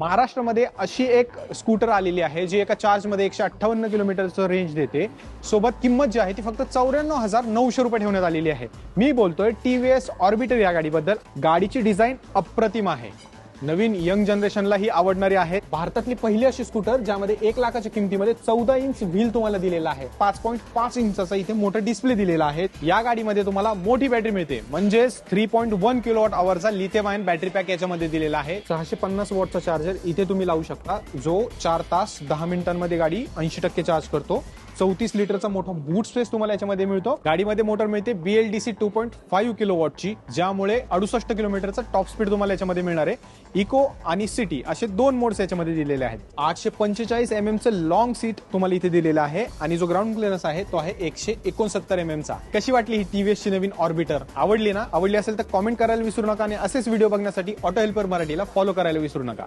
महाराष्ट्रामध्ये अशी एक स्कूटर आलेली आहे जी एका चार्जमध्ये एकशे अठ्ठावन्न किलोमीटरचं रेंज देते. सोबत किंमत जी आहे ती फक्त चौऱ्याण्णव हजार नऊशे रुपये ठेवण्यात आलेली आहे. मी बोलतोय टी व्ही एस ऑर्बिटर या गाडीबद्दल. गाडीची डिझाईन अप्रतिम आहे. नवीन यंग जनरेशनला ही आवडणारी आहे. भारतातली पहिली अशी स्कूटर ज्यामध्ये एक लाखाच्या किमतीमध्ये चौदा इंच व्हील तुम्हाला दिलेला आहे. पाच पॉईंट पाच इंचाचा इथे मोठा डिस्प्ले दिलेला आहे. या गाडीमध्ये तुम्हाला मोठी बॅटरी मिळते. म्हणजेच three point one kilo watt आवरचा लिथियम आयन बॅटरी पॅक याच्यामध्ये दिलेला आहे. सहाशे पन्नास वॉटचा चार्जर इथे तुम्ही लावू शकता. जो चार तास दहा मिनिटांमध्ये गाडी ऐंशी टक्के चार्ज करतो. चौतीस लिटरचा मोठा बूट स्पेस तुम्हाला याच्यामध्ये मिळतो. गाडीमध्ये मोटर मिळते BLDC two point five kilo वॉटची ज्यामुळे अडुसष्ट किलोमीटरचा टॉप स्पीड तुम्हाला याच्यामध्ये मिळणार आहे. इको आणि सिटी असे दोन मोड्स याच्यामध्ये दिलेले आहेत. आठशे पंचेचाळीस एम एम चं लॉंग सीट तुम्हाला इथे दिलेलं आहे आणि जो ग्राउंड क्लिअरन्स आहे तो आहे एकशे एकोणसत्तर एम एम चा. कशी वाटली ही टीव्हीएस ची नवीन ऑर्बिटर आवडली ना? आवडली असेल तर कॉमेंट करायला विसरू नका आणि असेच व्हिडिओ बघण्यासाठी ऑटो हेल्पर मराठीला फॉलो करायला विसरू नका.